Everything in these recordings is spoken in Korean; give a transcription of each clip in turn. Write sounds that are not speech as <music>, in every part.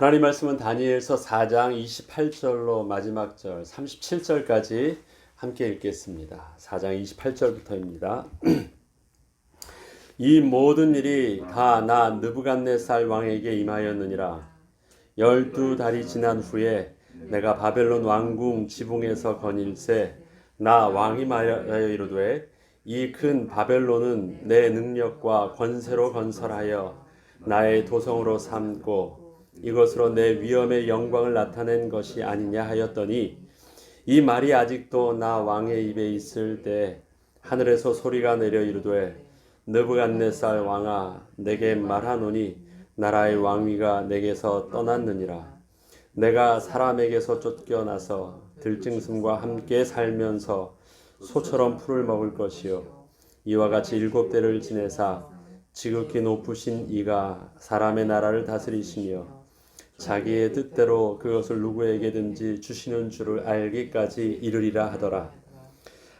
하나님 말씀은 다니엘서 4장 28절로 마지막 절 37절까지 함께 읽겠습니다. 4장 28절부터입니다. <clears throat> 이 모든 일이 다 나 느부갓네살 왕에게 임하였느니라. 열두 달이 지난 후에 내가 바벨론 왕궁 지붕에서 거닐세 나 왕이 말하여 이르되 이 큰 바벨론은 내 능력과 권세로 건설하여 나의 도성으로 삼고 이것으로 내 위엄의 영광을 나타낸 것이 아니냐 하였더니 이 말이 아직도 나 왕의 입에 있을 때 하늘에서 소리가 내려 이르되 느부갓네살 왕아 내게 말하노니 나라의 왕위가 내게서 떠났느니라. 내가 사람에게서 쫓겨나서 들짐승과 함께 살면서 소처럼 풀을 먹을 것이요. 이와 같이 일곱 대를 지내사 지극히 높으신 이가 사람의 나라를 다스리시며 자기의 뜻대로 그것을 누구에게든지 주시는 줄을 알기까지 이르리라 하더라.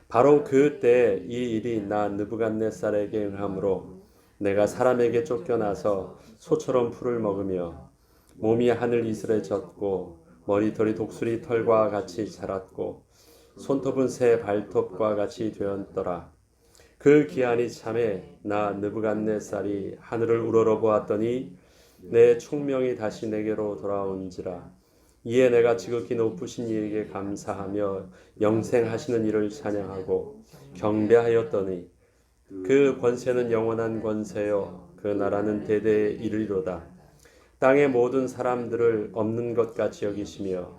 바로 그때 이 일이 나 느부갓네살에게 응함으로 내가 사람에게 쫓겨나서 소처럼 풀을 먹으며 몸이 하늘 이슬에 젖고 머리털이 독수리 털과 같이 자랐고 손톱은 새 발톱과 같이 되었더라. 그 기한이 참에 나 느부갓네살이 하늘을 우러러 보았더니 내 총명이 다시 내게로 돌아온지라. 이에 내가 지극히 높으신 이에게 감사하며 영생하시는 이를 찬양하고 경배하였더니 그 권세는 영원한 권세요. 그 나라는 대대에 이르리로다. 땅의 모든 사람들을 없는 것 같이 여기시며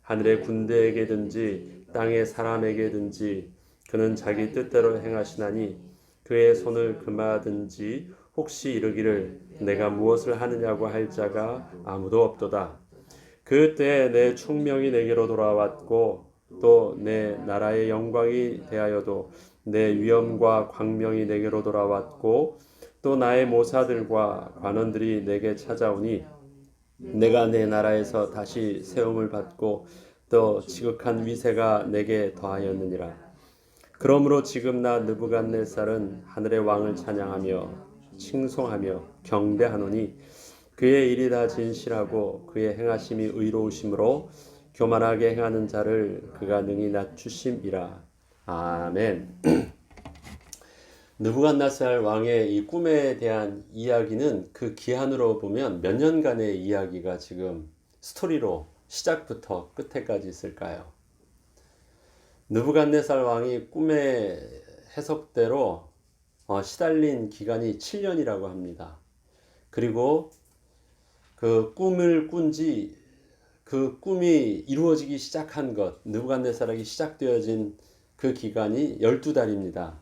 하늘의 군대에게든지 땅의 사람에게든지 그는 자기 뜻대로 행하시나니 그의 손을 금하든지 혹시 이르기를 내가 무엇을 하느냐고 할 자가 아무도 없도다. 그때 내 충명이 내게로 돌아왔고 또 내 나라의 영광이 대하여도 내 위엄과 광명이 내게로 돌아왔고 또 나의 모사들과 관원들이 내게 찾아오니 내가 내 나라에서 다시 세움을 받고 또 지극한 위세가 내게 더하였느니라. 그러므로 지금 나 느부갓네살은 하늘의 왕을 찬양하며 칭송하며 경배하노니 그의 일이 다 진실하고 그의 행하심이 의로우심으로 교만하게 행하는 자를 그가 능히 낮추심이라. 아멘. <clears throat> 느부갓네살 왕의 이 꿈에 대한 이야기는 그 기한으로 보면 몇 년간의 이야기가 지금 스토리로 시작부터 끝에까지 있을까요? 느부갓네살 왕이 꿈의 해석대로 어, 시달린 기간이 7년이라고 합니다. 그리고 그 꿈을 꾼지 그 꿈이 이루어지기 시작한 것, 느부갓네살에게 시작되어진 그 기간이 12달입니다.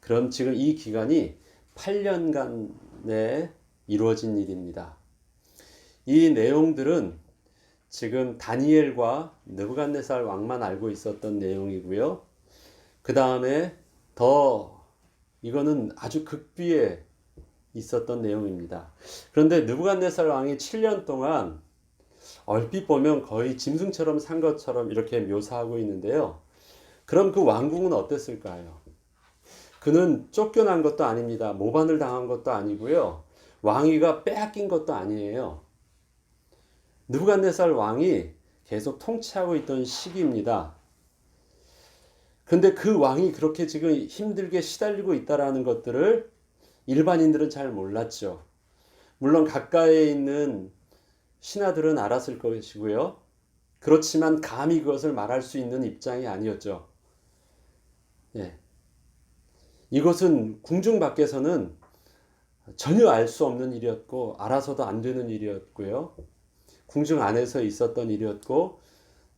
그럼 지금 이 기간이 8년간에 이루어진 일입니다. 이 내용들은 지금 다니엘과 느부갓네살 왕만 알고 있었던 내용이고요. 그 다음에 더 이거는 아주 극비에 있었던 내용입니다. 그런데 느부갓네살 왕이 7년 동안 얼핏 보면 거의 짐승처럼 산 것처럼 이렇게 묘사하고 있는데요. 그럼 그 왕궁은 어땠을까요? 그는 쫓겨난 것도 아닙니다. 모반을 당한 것도 아니고요. 왕위가 빼앗긴 것도 아니에요. 느부갓네살 왕이 계속 통치하고 있던 시기입니다. 근데 그 왕이 그렇게 지금 힘들게 시달리고 있다라는 것들을 일반인들은 잘 몰랐죠. 물론 가까이에 있는 신하들은 알았을 것이고요. 그렇지만 감히 그것을 말할 수 있는 입장이 아니었죠. 예. 이것은 궁중 밖에서는 전혀 알 수 없는 일이었고 알아서도 안 되는 일이었고요. 궁중 안에서 있었던 일이었고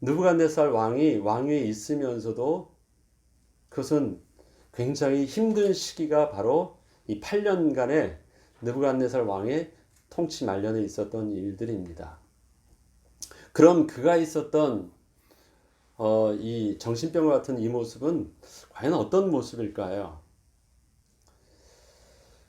느부갓네살 왕이 왕위에 있으면서도 그것은 굉장히 힘든 시기가 바로 이 8년간의 느부갓네살 왕의 통치 말년에 있었던 일들입니다. 그럼 그가 있었던 어, 이 정신병과 같은 이 모습은 과연 어떤 모습일까요?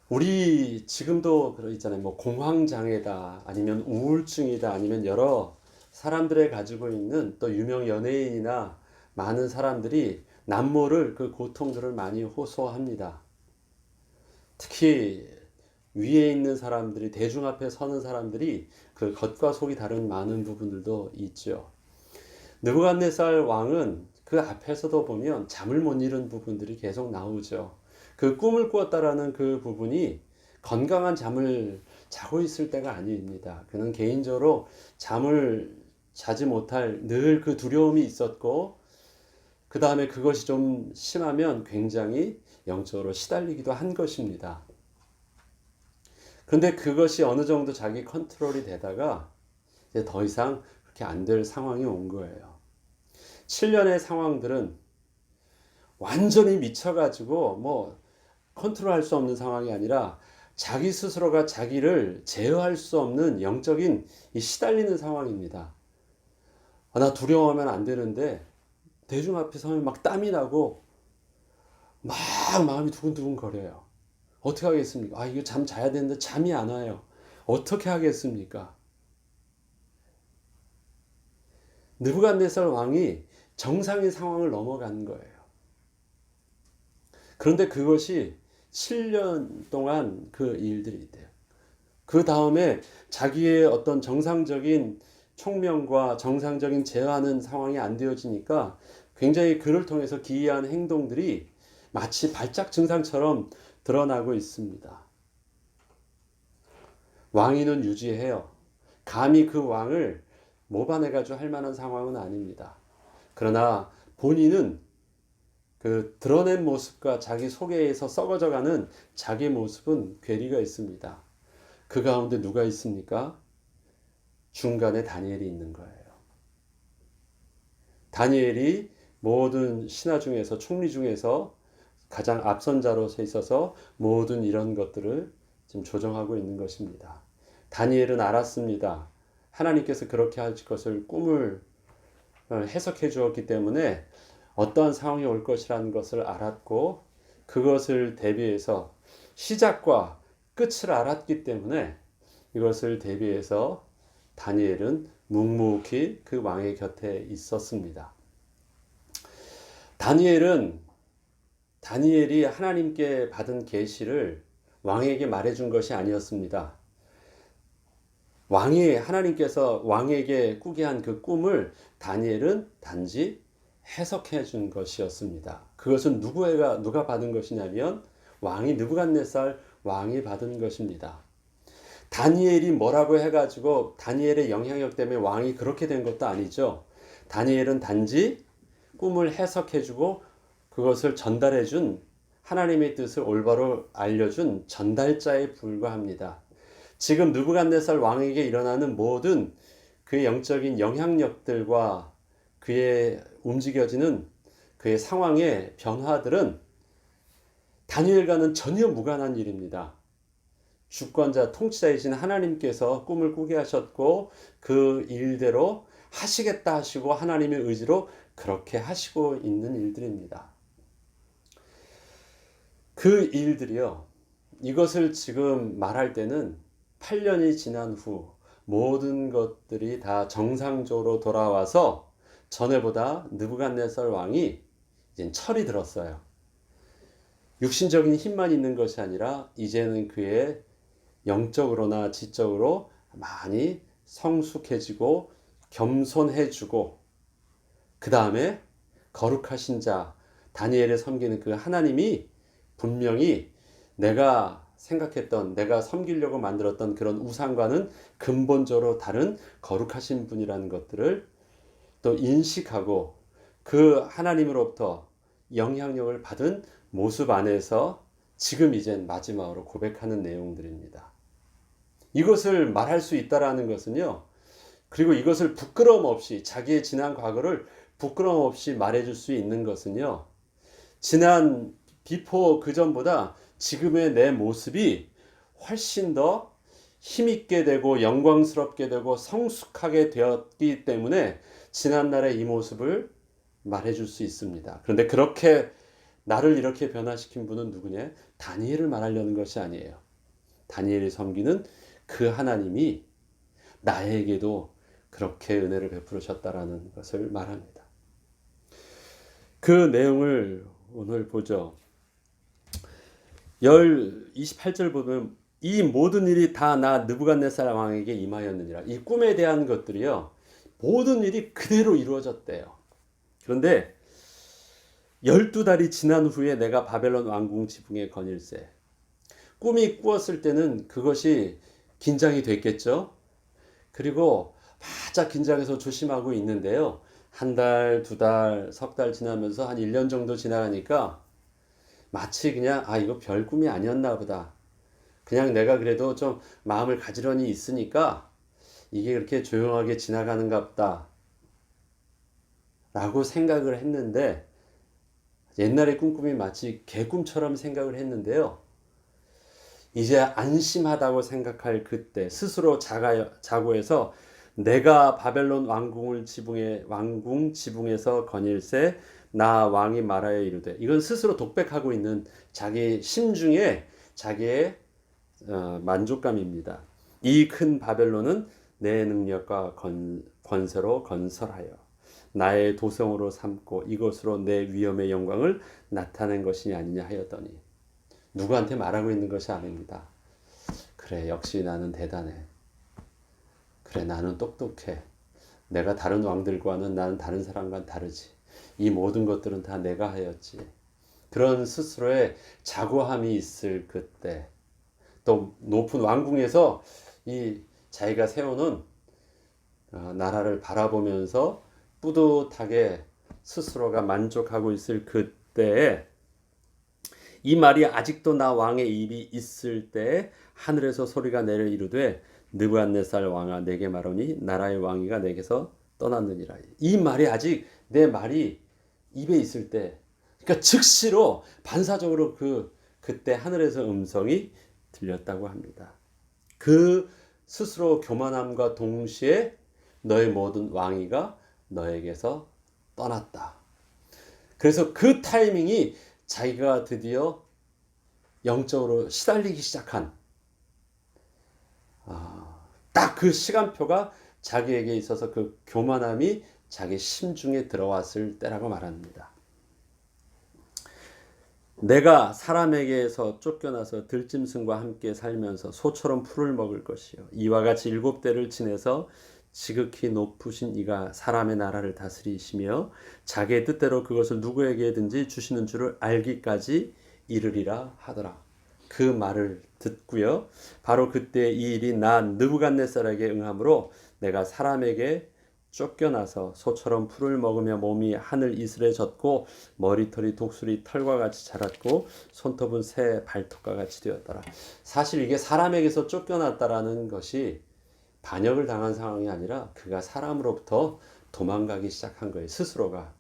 우리 지금도 그러 있잖아요. 뭐 공황 장애다, 아니면 우울증이다, 아니면 여러 사람들의 가지고 있는 또 유명 연예인이나 많은 사람들이 남모를 그 고통들을 많이 호소합니다. 특히 위에 있는 사람들이 대중 앞에 서는 사람들이 그 겉과 속이 다른 많은 부분들도 있죠. 느부갓네살 왕은 그 앞에서도 보면 잠을 못 이룬 부분들이 계속 나오죠. 그 꿈을 꾸었다라는 그 부분이 건강한 잠을 자고 있을 때가 아닙니다. 그는 개인적으로 잠을 자지 못할 늘 그 두려움이 있었고 그 다음에 그것이 좀 심하면 굉장히 영적으로 시달리기도 한 것입니다. 그런데 그것이 어느 정도 자기 컨트롤이 되다가 이제 더 이상 그렇게 안 될 상황이 온 거예요. 7년의 상황들은 완전히 미쳐가지고 뭐 컨트롤 할 수 없는 상황이 아니라 자기 스스로가 자기를 제어할 수 없는 영적인 이 시달리는 상황입니다. 아, 나 두려워하면 안 되는데 대중 앞에 서면 막 땀이 나고 막 마음이 두근두근 거려요. 어떻게 하겠습니까? 아, 이거 잠 자야 되는데 잠이 안 와요. 어떻게 하겠습니까? 느부갓네살 왕이 정상의 상황을 넘어간 거예요. 그런데 그것이 7년 동안 그 일들이 있대요. 그 다음에 자기의 어떤 정상적인 총명과 정상적인 제어하는 상황이 안 되어지니까 굉장히 그를 통해서 기이한 행동들이 마치 발작 증상처럼 드러나고 있습니다. 왕위는 유지해요. 감히 그 왕을 모반해가지고 할 만한 상황은 아닙니다. 그러나 본인은 그 드러낸 모습과 자기 속에서 썩어져가는 자기 모습은 괴리가 있습니다. 그 가운데 누가 있습니까? 중간에 다니엘이 있는 거예요. 다니엘이 모든 신하 중에서 총리 중에서 가장 앞선자로 서 있어서 모든 이런 것들을 지금 조정하고 있는 것입니다. 다니엘은 알았습니다. 하나님께서 그렇게 할 것을 꿈을 해석해 주었기 때문에 어떠한 상황이 올 것이라는 것을 알았고 그것을 대비해서 시작과 끝을 알았기 때문에 이것을 대비해서 다니엘은 묵묵히 그 왕의 곁에 있었습니다. 다니엘은 다니엘이 하나님께 받은 계시를 왕에게 말해준 것이 아니었습니다. 왕이 하나님께서 왕에게 꾸게 한 그 꿈을 다니엘은 단지 해석해 준 것이었습니다. 그것은 누구가 누가 받은 것이냐면 왕이 느부갓네살 왕이 받은 것입니다. 다니엘이 뭐라고 해가지고 다니엘의 영향력 때문에 왕이 그렇게 된 것도 아니죠. 다니엘은 단지 꿈을 해석해주고 그것을 전달해준 하나님의 뜻을 올바로 알려준 전달자에 불과합니다. 지금 느부갓네살 왕에게 일어나는 모든 그의 영적인 영향력들과 그의 움직여지는 그의 상황의 변화들은 다니엘과는 전혀 무관한 일입니다. 주권자 통치자이신 하나님께서 꿈을 꾸게 하셨고 그 일대로 하시겠다 하시고 하나님의 의지로 그렇게 하시고 있는 일들입니다. 그 일들이요. 이것을 지금 말할 때는 8년이 지난 후 모든 것들이 다 정상적으로 돌아와서 전에보다 느부갓네살 왕이 이제 철이 들었어요. 육신적인 힘만 있는 것이 아니라 이제는 그의 영적으로나 지적으로 많이 성숙해지고 겸손해지고 그 다음에 거룩하신 자 다니엘을 섬기는 그 하나님이 분명히 내가 생각했던 내가 섬기려고 만들었던 그런 우상과는 근본적으로 다른 거룩하신 분이라는 것들을 또 인식하고 그 하나님으로부터 영향력을 받은 모습 안에서 지금 이젠 마지막으로 고백하는 내용들입니다. 이것을 말할 수 있다라는 것은요. 그리고 이것을 부끄러움 없이 자기의 지난 과거를 부끄러움 없이 말해줄 수 있는 것은요. 지난 비포 그 전보다 지금의 내 모습이 훨씬 더 힘있게 되고 영광스럽게 되고 성숙하게 되었기 때문에 지난날의 이 모습을 말해줄 수 있습니다. 그런데 그렇게 나를 이렇게 변화시킨 분은 누구냐? 다니엘을 말하려는 것이 아니에요. 다니엘이 섬기는 그 하나님이 나에게도 그렇게 은혜를 베풀으셨다라는 것을 말합니다. 그 내용을 오늘 보죠. 28절 보면 이 모든 일이 다 나 느부갓네살 왕에게 임하였느니라. 이 꿈에 대한 것들이요. 모든 일이 그대로 이루어졌대요. 그런데 열두 달이 지난 후에 내가 바벨론 왕궁 지붕에 거닐세. 꿈이 꾸었을 때는 그것이 긴장이 됐겠죠. 그리고 바짝 긴장해서 조심하고 있는데요. 한 달, 두 달, 석 달 지나면서 한 1년 정도 지나가니까 마치 그냥 아 이거 별 꿈이 아니었나 보다. 그냥 내가 그래도 좀 마음을 가지런히 있으니까 이게 그렇게 조용하게 지나가는가 보다. 라고 생각을 했는데 옛날의 꿈꿈이 마치 개꿈처럼 생각을 했는데요. 이제 안심하다고 생각할 그때 스스로 자가, 자고해서 내가 바벨론 왕궁을 지붕에 왕궁 지붕에서 거닐세 나 왕이 말하여 이르되 이건 스스로 독백하고 있는 자기 심중에 자기의 어, 만족감입니다. 이 큰 바벨론은 내 능력과 건, 권세로 건설하여 나의 도성으로 삼고 이것으로 내 위엄의 영광을 나타낸 것이 아니냐 하였더니 누구한테 말하고 있는 것이 아닙니다. 그래 역시 나는 대단해. 그래 나는 똑똑해. 내가 다른 왕들과는 나는 다른 사람과는 다르지. 이 모든 것들은 다 내가 하였지. 그런 스스로의 자고함이 있을 그때 또 높은 왕궁에서 이 자기가 세우는 어, 나라를 바라보면서 뿌듯하게 스스로가 만족하고 있을 그때에 이 말이 아직도 나 왕의 입이 있을 때 하늘에서 소리가 내려 이르되 느부갓네살 왕아 내게 말하니 나라의 왕위가 내게서 떠났느니라. 이 말이 아직 내 말이 입에 있을 때 그러니까 즉시로 반사적으로 그 그때 하늘에서 음성이 들렸다고 합니다. 그 스스로 교만함과 동시에 너의 모든 왕위가 너에게서 떠났다. 그래서 그 타이밍이 자기가 드디어 영적으로 시달리기 시작한 아, 딱 그 시간표가 자기에게 있어서 그 교만함이 자기 심중에 들어왔을 때라고 말합니다. 내가 사람에게서 쫓겨나서 들짐승과 함께 살면서 소처럼 풀을 먹을 것이요 이와 같이 일곱 대를 지내서 지극히 높으신 이가 사람의 나라를 다스리시며 자기의 뜻대로 그것을 누구에게든지 주시는 줄을 알기까지 이르리라 하더라. 그 말을 듣고요. 바로 그때 이 일이 난 느부갓네살에게 응함으로 내가 사람에게 쫓겨나서 소처럼 풀을 먹으며 몸이 하늘 이슬에 젖고 머리털이 독수리 털과 같이 자랐고 손톱은 새 발톱과 같이 되었더라. 사실 이게 사람에게서 쫓겨났다라는 것이 반역을 당한 상황이 아니라 그가 사람으로부터 도망가기 시작한 거예요. 스스로가.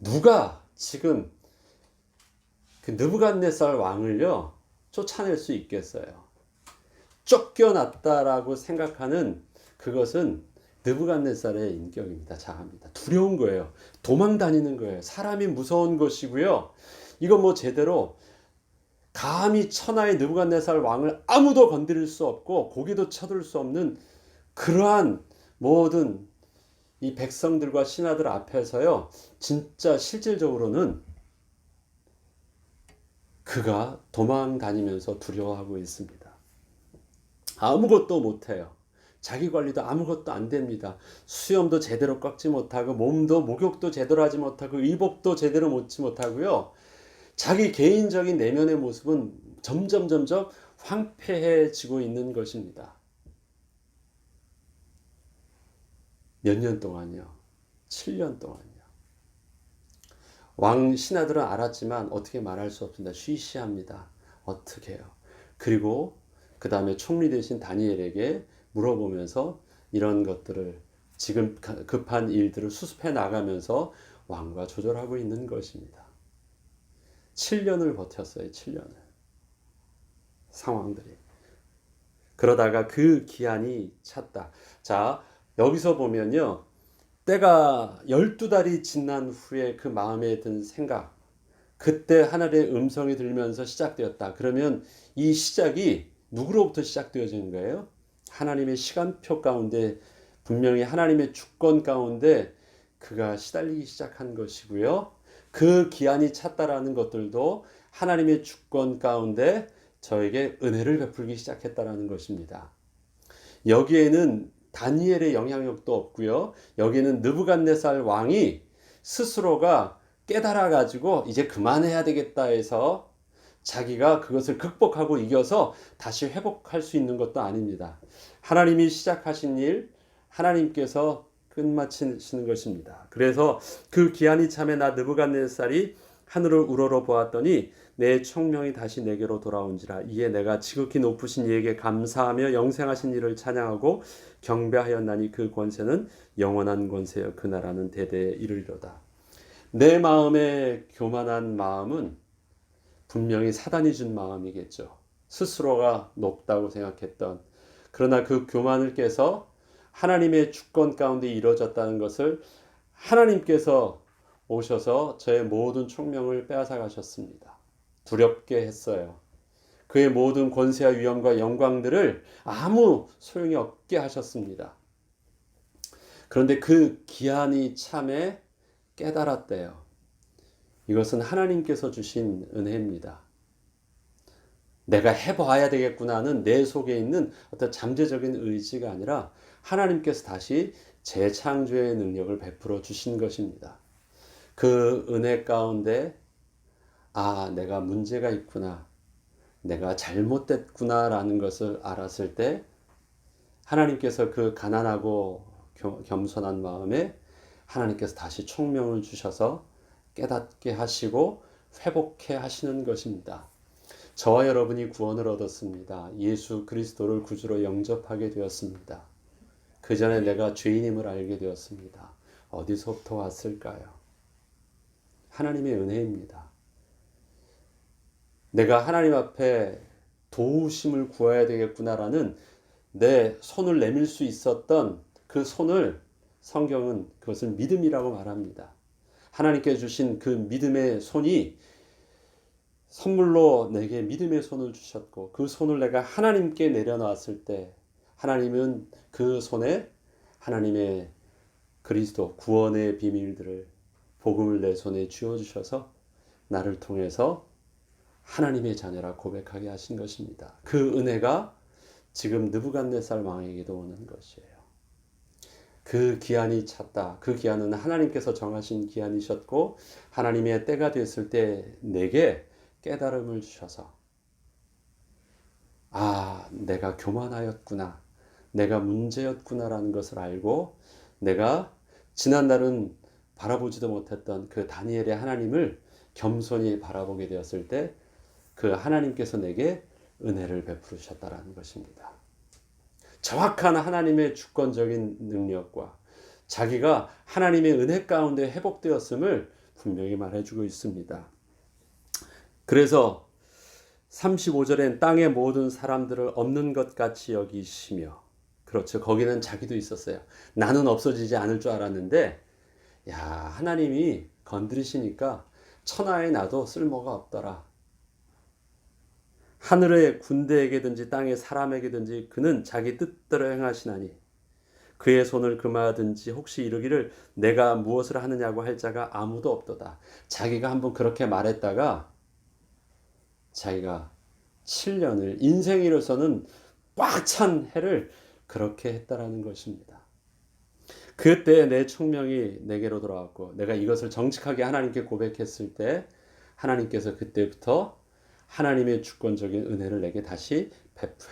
누가 지금 그 느부갓네살 왕을요 쫓아낼 수 있겠어요. 쫓겨났다라고 생각하는 그것은 느부갓네살의 인격입니다. 자아입니다. 두려운 거예요. 도망 다니는 거예요. 사람이 무서운 것이고요. 이거 뭐 제대로 감히 천하의 느부갓네살 왕을 아무도 건드릴 수 없고 고개도 쳐들 수 없는 그러한 모든 이 백성들과 신하들 앞에서요. 진짜 실질적으로는 그가 도망 다니면서 두려워하고 있습니다. 아무것도 못해요. 자기 관리도 아무것도 안 됩니다. 수염도 제대로 깎지 못하고 몸도 목욕도 제대로 하지 못하고 의복도 제대로 못지 못하고요. 자기 개인적인 내면의 모습은 점점 점점 황폐해지고 있는 것입니다. 몇 년 동안요? 7년 동안요. 왕 신하들은 알았지만 어떻게 말할 수 없습니다. 쉬쉬합니다. 어떻게 해요? 그리고 그 다음에 총리 대신 다니엘에게 물어보면서 이런 것들을 지금 급한 일들을 수습해 나가면서 왕과 조절하고 있는 것입니다. 7년을 버텼어요. 7년을. 상황들이. 그러다가 그 기한이 찼다. 자, 여기서 보면요. 때가 12달이 지난 후에 그 마음에 든 생각, 그때 하늘의 음성이 들면서 시작되었다. 그러면 이 시작이 누구로부터 시작되어지는 거예요? 하나님의 시간표 가운데 분명히 하나님의 주권 가운데 그가 시달리기 시작한 것이고요. 그 기한이 찼다라는 것들도 하나님의 주권 가운데 저에게 은혜를 베풀기 시작했다라는 것입니다. 여기에는 다니엘의 영향력도 없고요. 여기는 느부갓네살 왕이 스스로가 깨달아 가지고 이제 그만해야 되겠다 해서 자기가 그것을 극복하고 이겨서 다시 회복할 수 있는 것도 아닙니다. 하나님이 시작하신 일 하나님께서 끝마치시는 것입니다. 그래서 그 기한이 참에 나 느부갓네살이 하늘을 우러러 보았더니 내 청명이 다시 내게로 돌아온지라 이에 내가 지극히 높으신 이에게 감사하며 영생하신 이를 찬양하고 경배하였나니 그 권세는 영원한 권세여 그 나라는 대대에 이르리로다. 내 마음의 교만한 마음은 분명히 사단이 준 마음이겠죠. 스스로가 높다고 생각했던 그러나 그 교만을 깨서 하나님의 주권 가운데 이루어졌다는 것을 하나님께서 오셔서 저의 모든 총명을 빼앗아 가셨습니다. 두렵게 했어요. 그의 모든 권세와 위엄과 영광들을 아무 소용이 없게 하셨습니다. 그런데 그 기한이 참에 깨달았대요. 이것은 하나님께서 주신 은혜입니다. 내가 해봐야 되겠구나는 내 속에 있는 어떤 잠재적인 의지가 아니라 하나님께서 다시 재창조의 능력을 베풀어 주신 것입니다. 그 은혜 가운데 아, 내가 문제가 있구나. 내가 잘못됐구나 라는 것을 알았을 때 하나님께서 그 가난하고 겸손한 마음에 하나님께서 다시 총명을 주셔서 깨닫게 하시고 회복해 하시는 것입니다. 저와 여러분이 구원을 얻었습니다. 예수 그리스도를 구주로 영접하게 되었습니다. 그 전에 내가 죄인임을 알게 되었습니다. 어디서부터 왔을까요? 하나님의 은혜입니다. 내가 하나님 앞에 도우심을 구해야 되겠구나라는 내 손을 내밀 수 있었던 그 손을 성경은 그것을 믿음이라고 말합니다. 하나님께 주신 그 믿음의 손이 선물로 내게 믿음의 손을 주셨고 그 손을 내가 하나님께 내려놨을 때 하나님은 그 손에 하나님의 그리스도 구원의 비밀들을 복음을 내 손에 쥐어 주셔서 나를 통해서 하나님의 자녀라 고백하게 하신 것입니다. 그 은혜가 지금 느부갓네살 왕에게도 오는 것이에요. 그 기한이 찼다. 그 기한은 하나님께서 정하신 기한이셨고 하나님의 때가 됐을 때 내게 깨달음을 주셔서 아, 내가 교만하였구나. 내가 문제였구나라는 것을 알고 내가 지난날은 바라보지도 못했던 그 다니엘의 하나님을 겸손히 바라보게 되었을 때 그 하나님께서 내게 은혜를 베푸셨다라는 것입니다. 정확한 하나님의 주권적인 능력과 자기가 하나님의 은혜 가운데 회복되었음을 분명히 말해주고 있습니다. 그래서 35절엔 땅의 모든 사람들을 없는 것 같이 여기시며 그렇죠. 거기는 자기도 있었어요. 나는 없어지지 않을 줄 알았는데 야 하나님이 건드리시니까 천하에 나도 쓸모가 없더라. 하늘의 군대에게든지 땅의 사람에게든지 그는 자기 뜻대로 행하시나니 그의 손을 금하든지 혹시 이르기를 내가 무엇을 하느냐고 할 자가 아무도 없도다. 자기가 한번 그렇게 말했다가 자기가 7년을 인생으로서는 꽉 찬 해를 그렇게 했다라는 것입니다. 그때 내 총명이 내게로 돌아왔고 내가 이것을 정직하게 하나님께 고백했을 때 하나님께서 그때부터 하나님의 주권적인 은혜를 내게 다시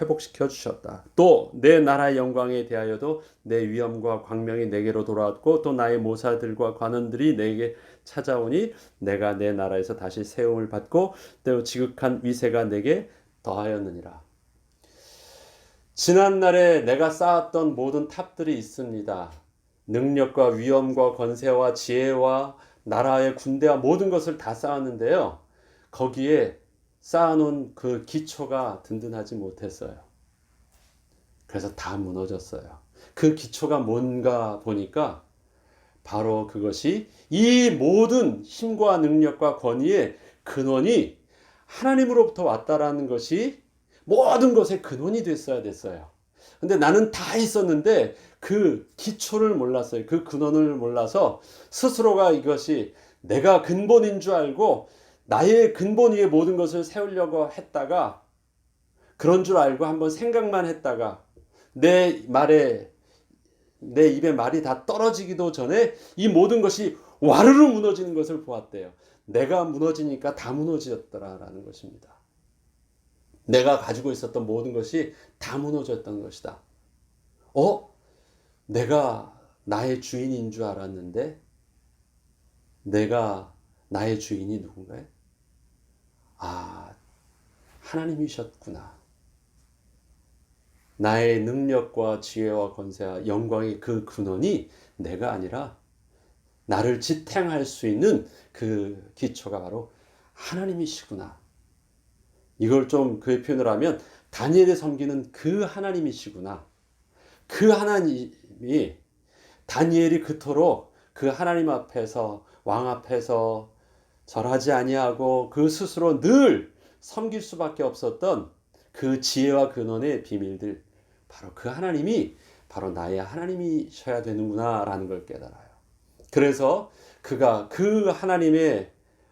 회복시켜 주셨다. 또 내 나라의 영광에 대하여도 내 위엄과 광명이 내게로 돌아왔고 또 나의 모사들과 관원들이 내게 찾아오니 내가 내 나라에서 다시 세움을 받고 또 지극한 위세가 내게 더하였느니라. 지난날에 내가 쌓았던 모든 탑들이 있습니다. 능력과 위엄과 권세와 지혜와 나라의 군대와 모든 것을 다 쌓았는데요. 거기에 쌓아놓은 그 기초가 든든하지 못했어요. 그래서 다 무너졌어요. 그 기초가 뭔가 보니까 바로 그것이 이 모든 힘과 능력과 권위의 근원이 하나님으로부터 왔다라는 것이 모든 것의 근원이 됐어야 됐어요. 근데 나는 다 있었는데 그 기초를 몰랐어요. 그 근원을 몰라서 스스로가 이것이 내가 근본인 줄 알고 나의 근본 위에 모든 것을 세우려고 했다가 그런 줄 알고 한번 생각만 했다가 내 말에 내 입에 말이 다 떨어지기도 전에 이 모든 것이 와르르 무너지는 것을 보았대요. 내가 무너지니까 다 무너졌더라라는 것입니다. 내가 가지고 있었던 모든 것이 다 무너졌던 것이다. 어? 내가 나의 주인인 줄 알았는데 내가 나의 주인이 누군가요? 아, 하나님이셨구나. 나의 능력과 지혜와 권세와 영광의 그 근원이 내가 아니라 나를 지탱할 수 있는 그 기초가 바로 하나님이시구나. 이걸 좀 그의 표현을 하면 다니엘이 섬기는 그 하나님이시구나. 그 하나님이 다니엘이 그토록 그 하나님 앞에서 왕 앞에서 절하지 아니하고 그 스스로 늘 섬길 수밖에 없었던 그 지혜와 근원의 비밀들 바로 그 하나님이 바로 나의 하나님이셔야 되는구나라는 걸 깨달아요. 그래서 그가 그 하나님의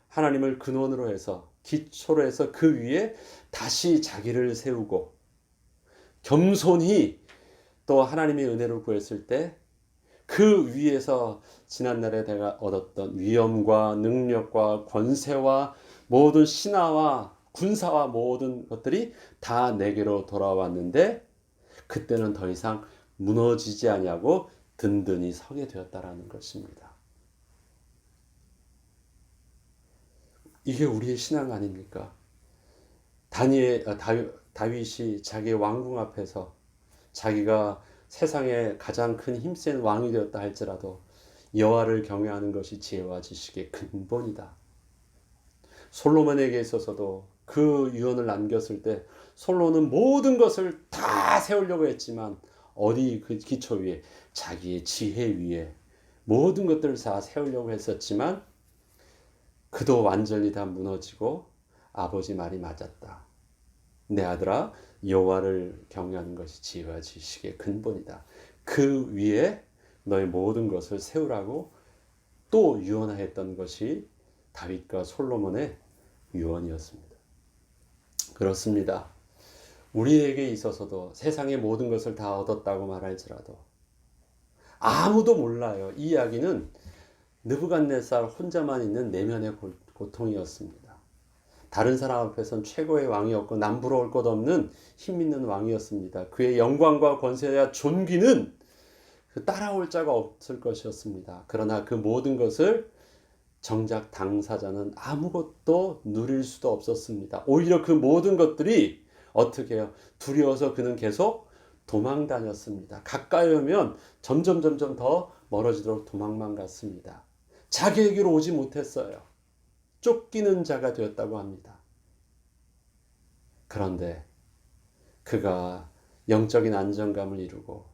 하나님을 근원으로 해서 기초로 해서 그 위에 다시 자기를 세우고 겸손히 또 하나님의 은혜를 구했을 때 그 위에서 지난날에 내가 얻었던 위엄과 능력과 권세와 모든 신하와 군사와 모든 것들이 다 내게로 돌아왔는데 그때는 더 이상 무너지지 아니하고 든든히 서게 되었다라는 것입니다. 이게 우리의 신앙 아닙니까? 다니엘 아, 다윗이 자기 왕궁 앞에서 자기가 세상에 가장 큰 힘센 왕이 되었다 할지라도 여호와를 경외하는 것이 지혜와 지식의 근본이다. 솔로몬에게 있어서도 그 유언을 남겼을 때 솔로는 모든 것을 다 세우려고 했지만 어디 그 기초 위에 자기의 지혜 위에 모든 것들을 다 세우려고 했었지만 그도 완전히 다 무너지고 아버지 말이 맞았다. 내 아들아 여호와를 경외하는 것이 지혜와 지식의 근본이다. 그 위에 너의 모든 것을 세우라고 또 유언하였던 것이 다윗과 솔로몬의 유언이었습니다. 그렇습니다. 우리에게 있어서도 세상의 모든 것을 다 얻었다고 말할지라도 아무도 몰라요. 이 이야기는 느부갓네살 혼자만 있는 내면의 고통이었습니다. 다른 사람 앞에선 최고의 왕이었고 남부러울 것 없는 힘 있는 왕이었습니다. 그의 영광과 권세와 존귀는 그 따라올 자가 없을 것이었습니다. 그러나 그 모든 것을 정작 당사자는 아무것도 누릴 수도 없었습니다. 오히려 그 모든 것들이 어떻게 해요? 두려워서 그는 계속 도망 다녔습니다. 가까이 오면 점점 점점 더 멀어지도록 도망만 갔습니다. 자기에게로 오지 못했어요. 쫓기는 자가 되었다고 합니다. 그런데 그가 영적인 안정감을 이루고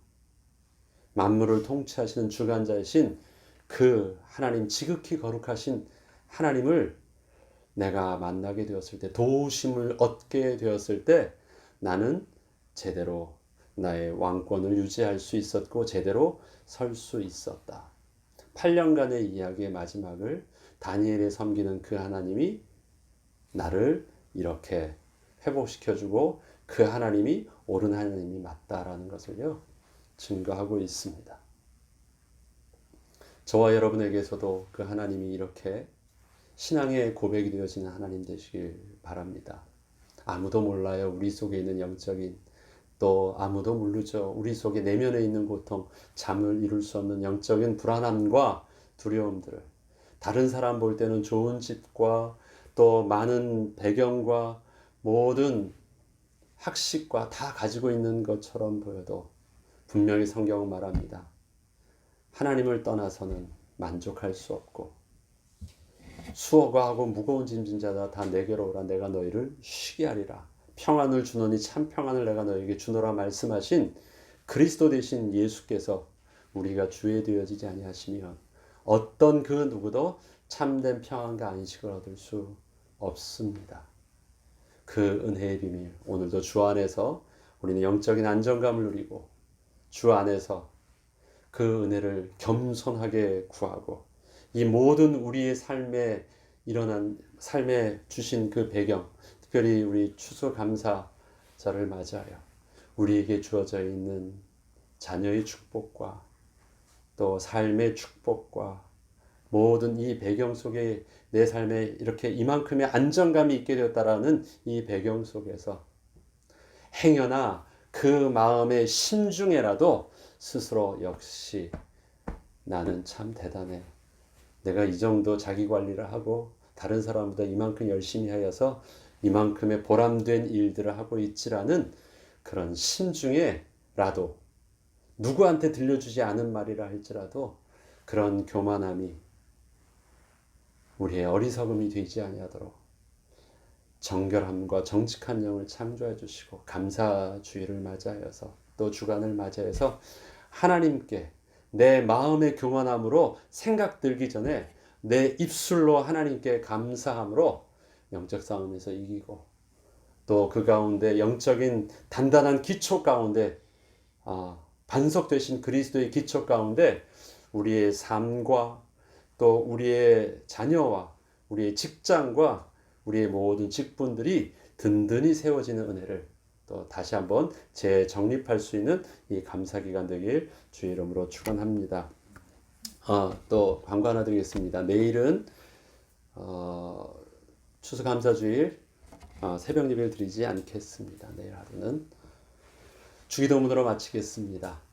만물을 통치하시는 주관자이신 그 하나님 지극히 거룩하신 하나님을 내가 만나게 되었을 때 도우심을 얻게 되었을 때 나는 제대로 나의 왕권을 유지할 수 있었고 제대로 설 수 있었다. 8년간의 이야기의 마지막을 다니엘에 섬기는 그 하나님이 나를 이렇게 회복시켜주고 그 하나님이 옳은 하나님이 맞다라는 것을요 증거하고 있습니다. 저와 여러분에게서도 그 하나님이 이렇게 신앙의 고백이 되어지는 하나님 되시길 바랍니다. 아무도 몰라요. 우리 속에 있는 영적인 또 아무도 모르죠. 우리 속에 내면에 있는 고통, 잠을 이룰 수 없는 영적인 불안함과 두려움들을 다른 사람 볼 때는 좋은 집과 또 많은 배경과 모든 학식과 다 가지고 있는 것처럼 보여도 분명히 성경은 말합니다. 하나님을 떠나서는 만족할 수 없고 수어가하고 무거운 짐진 자다 다 내게로 오라 내가 너희를 쉬게 하리라 평안을 주노니 참 평안을 내가 너에게 주노라 말씀하신 그리스도 되신 예수께서 우리가 주에 되어지지 아니하시면 어떤 그 누구도 참된 평안과 안식을 얻을 수 없습니다. 그 은혜의 비밀 오늘도 주 안에서 우리는 영적인 안정감을 누리고 주 안에서 그 은혜를 겸손하게 구하고 이 모든 우리의 삶에 일어난 삶에 주신 그 배경, 특별히 우리 추수 감사 저를 맞이하여 우리에게 주어져 있는 자녀의 축복과 또 삶의 축복과 모든 이 배경 속에 내 삶에 이렇게 이만큼의 안정감이 있게 되었다라는 이 배경 속에서 행여나 그 마음의 심중에라도 스스로 역시 나는 참 대단해. 내가 이 정도 자기 관리를 하고 다른 사람보다 이만큼 열심히 하여서 이만큼의 보람된 일들을 하고 있지라는 그런 심중에라도 누구한테 들려주지 않은 말이라 할지라도 그런 교만함이 우리의 어리석음이 되지 아니하도록 정결함과 정직한 영을 창조해 주시고 감사 주의를 맞이하여서 또 주간을 맞이해서 하나님께 내 마음의 교만함으로 생각 들기 전에 내 입술로 하나님께 감사함으로 영적 싸움에서 이기고 또 그 가운데 영적인 단단한 기초 가운데 아, 반석 되신 그리스도의 기초 가운데 우리의 삶과 또 우리의 자녀와 우리의 직장과 우리의 모든 직분들이 든든히 세워지는 은혜를 또 다시 한번 재정립할 수 있는 이 감사 기간 되길 주의 이름으로 축원합니다. 어, 또 광고 하나 드리겠습니다. 내일은 어, 추수 감사주일 어, 새벽 예배를 드리지 않겠습니다. 내일 하루는 주기도문으로 마치겠습니다.